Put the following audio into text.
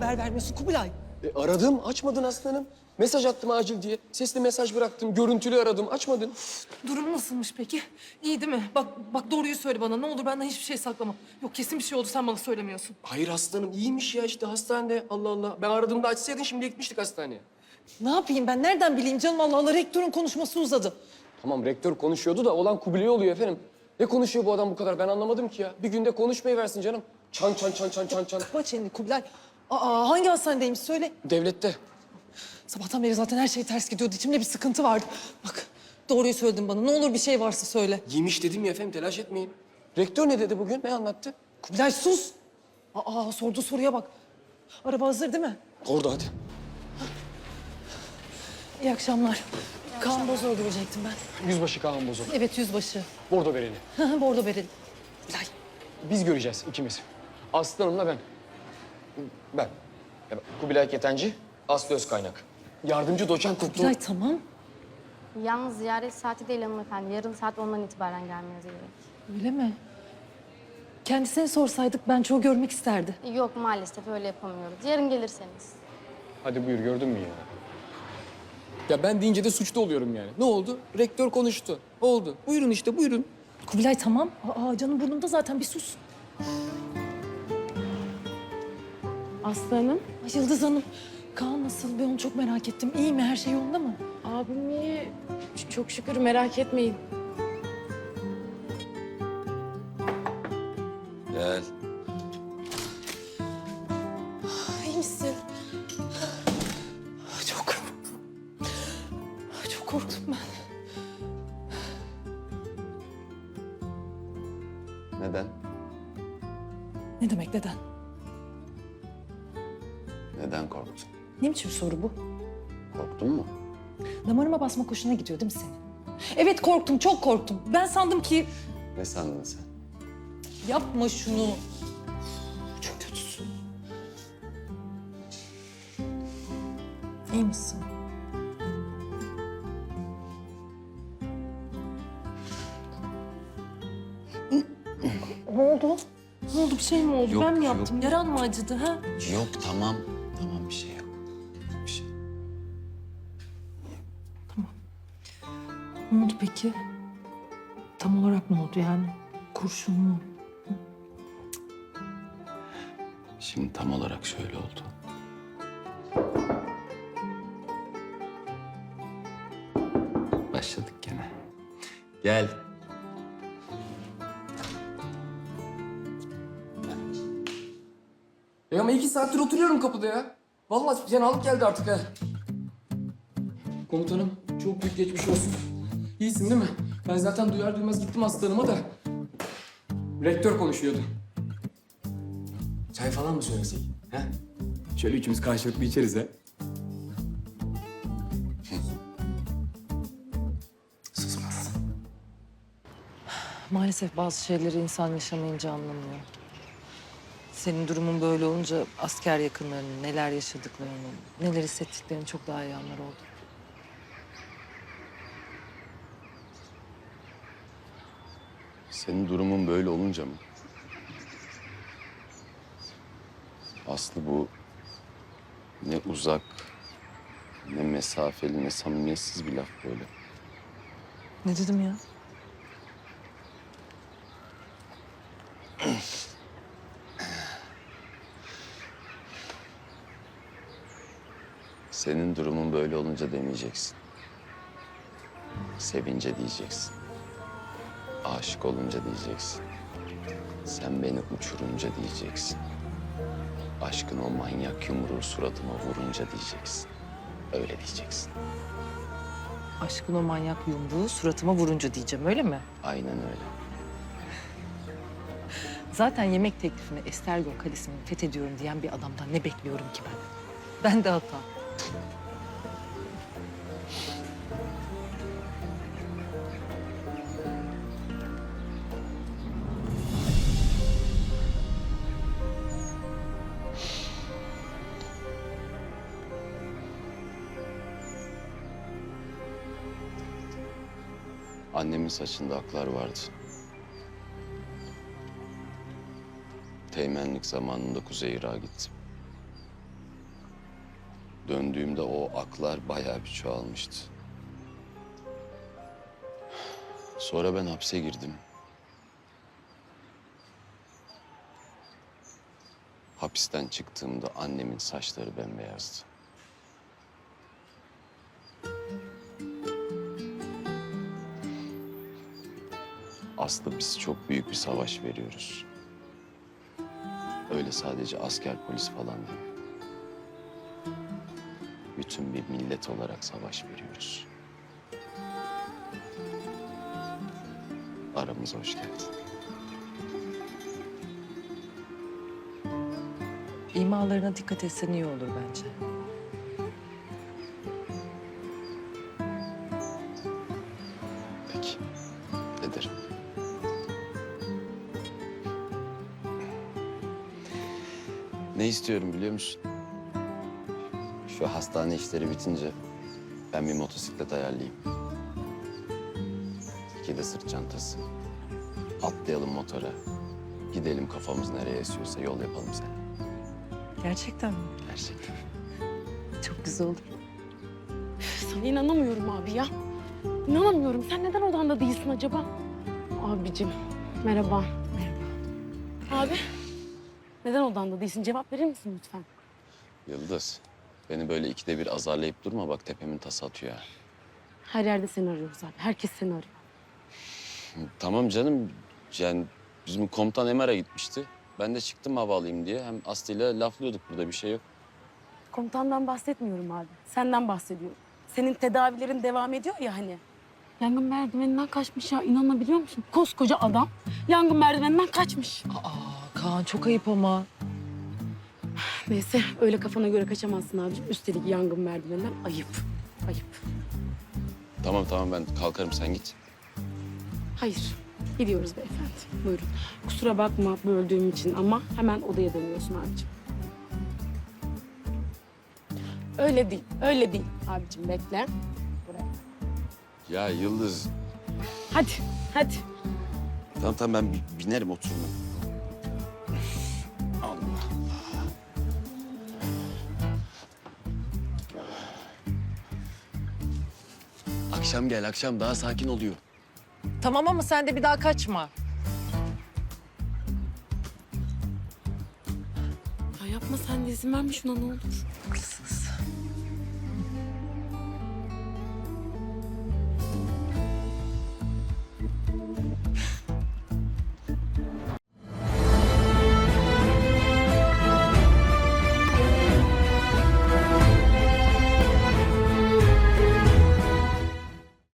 haber vermiyorsun Kubilay? E, aradım, açmadın aslanım. Mesaj attım acil diye. Sesli mesaj bıraktım, görüntülü aradım, açmadın. Durum nasılmış peki? İyi değil mi? Bak bak doğruyu söyle bana. Ne olur benden hiçbir şey saklama. Yok kesin bir şey oldu sen bana söylemiyorsun. Hayır aslanım, iyiymiş ya işte hastanede. Allah Allah. Ben aradığımda açsaydın şimdi gitmiştik hastaneye. Ne yapayım ben nereden bileyim canım Allah Allah rektörün konuşması uzadı. Tamam rektör konuşuyordu da olan Kubilay oluyor efendim. Ne konuşuyor bu adam bu kadar ben anlamadım ki ya. Bir günde konuşmayı versin canım. Çan çan çan çan çan çan. Kapa çeneni Kubilay. Aa hangi hastanedeymiş söyle. Devlette. Sabahtan beri zaten her şey ters gidiyordu. İçimde bir sıkıntı vardı. Bak doğruyu söyledin bana. Ne olur bir şey varsa söyle. Yemiş dedim ya efendim telaş etmeyin. Rektör ne dedi bugün? Ne anlattı? Kubilay sus. Aa sorduğu soruya bak. Araba hazır değil mi? Orada hadi. İyi akşamlar. Kaan Boz'u öldürecektim ben. Yüzbaşı Kaan Bozo. Evet yüzbaşı. Bordo vereni. Bordo verelim. Kubilay. Biz göreceğiz ikimiz. Aslı Hanım'la ben. Ben. Ya bak, Kubilay Ketenci, Aslı Özkaynak. Yardımcı doçent Kutlu. Kubilay tamam. Yalnız ziyaret saati değil hanımefendi. Yarın saat ondan itibaren gelmeniz gerek. Öyle mi? Kendisine sorsaydık ben çoğu görmek isterdi. Yok maalesef öyle yapamıyoruz. Yarın gelirseniz. Hadi buyur gördün mü ya? Ya ben deyince de suçlu oluyorum yani. Ne oldu? Rektör konuştu. Oldu. Buyurun işte buyurun. Kubilay tamam. Aa canım burnumda zaten bir sus. Aslı Hanım, Ay, Yıldız Hanım. Kaan nasıl? Ben onu çok merak ettim. İyi mi? Her şey yolunda mı? abim iyi. Ç- Çok şükür merak etmeyin. Gel. İyi misin? Çok... Çok korktum ben. Neden? Ne demek neden? Neden Ne biçim soru bu? Korktun mu? Damarıma basma hoşuna gidiyor değil mi senin? Evet korktum, çok korktum. Ben sandım ki Ne sandın sen? yapma şunu. Çok kötüsün. İyi misin? ne oldu? Ne oldu? Bir şey mi oldu? Yok, ben mi yok. yaptım? Yaran mı acıdı ha? Yok tamam. Ne oldu peki? Tam olarak ne oldu yani? Kurşun mu? Şimdi tam olarak şöyle oldu. Başladık gene. Gel. Ya E ama iki saattir oturuyorum kapıda ya. Vallahi fenalık geldi artık ha. Komutanım çok büyük geçmiş olsun. İyisin değil mi? Ben zaten duyar duymaz gittim hastanıma da. Rektör konuşuyordu. Çay falan mı söylesek? Ha? Şöyle üçümüz karşılıklı içeriz ha. Susmaz. Maalesef bazı şeyleri insan yaşamayınca anlamıyor. Senin durumun böyle olunca asker yakınlarının neler yaşadıklarını, neler hissettiklerini çok daha iyi anlar oldu. Senin durumun böyle olunca mı? Aslı bu ne uzak, ne mesafeli, ne samimiyetsiz bir laf böyle. Ne dedim ya? Senin durumun böyle olunca demeyeceksin. Sevince diyeceksin. Aşık olunca diyeceksin. Sen beni uçurunca diyeceksin. Aşkın o manyak yumruğu suratıma vurunca diyeceksin. Öyle diyeceksin. Aşkın o manyak yumruğu suratıma vurunca diyeceğim öyle mi? Aynen öyle. Zaten yemek teklifine Estergol Kalesi'ni fethediyorum diyen bir adamdan ne bekliyorum ki ben? Ben de hata. Annemin saçında aklar vardı. Teğmenlik zamanında Kuzey Irak'a gittim. döndüğümde o aklar bayağı bir çoğalmıştı. Sonra ben hapse girdim. Hapisten çıktığımda annemin saçları bembeyazdı. Aslı biz çok büyük bir savaş veriyoruz. Öyle sadece asker polis falan değil. Bütün bir millet olarak savaş veriyoruz. Aramıza hoş geldin. İmalarına dikkat etsen iyi olur bence. Peki. Ederim. Ne istiyorum biliyor musun? Şu hastane işleri bitince ben bir motosiklet ayarlayayım. İki de sırt çantası. Atlayalım motora. Gidelim kafamız nereye esiyorsa yol yapalım sen. Gerçekten mi? Gerçekten. Çok güzel olur. Sana inanamıyorum abi ya. İnanamıyorum. Sen neden odanda değilsin acaba? Abicim merhaba. Merhaba. Abi neden odanda değilsin? Cevap verir misin lütfen? Yıldız, beni böyle ikide bir azarlayıp durma bak tepemin tası atıyor ha. Her yerde seni arıyoruz abi. Herkes seni arıyor. Tamam canım. Yani bizim komutan Emer'e gitmişti. Ben de çıktım hava alayım diye. Hem Aslı ile laflıyorduk burada bir şey yok. Komutandan bahsetmiyorum abi. Senden bahsediyorum. Senin tedavilerin devam ediyor ya hani. Yangın merdiveninden kaçmış ya inanabiliyor musun? Koskoca adam yangın merdiveninden kaçmış. Aa Kaan çok ayıp ama. Neyse öyle kafana göre kaçamazsın abicim. Üstelik yangın merdiveninden ayıp. Ayıp. Tamam tamam ben kalkarım sen git. Hayır. Gidiyoruz beyefendi. Buyurun. Kusura bakma böldüğüm için ama hemen odaya dönüyorsun abicim. Öyle değil, öyle değil abicim bekle. Buraya. Ya Yıldız. Hadi, hadi. Tamam tamam ben bi- binerim otururum. Akşam gel akşam daha sakin oluyor. Tamam ama sen de bir daha kaçma. Ya yapma sen de izin verme şuna ne olur.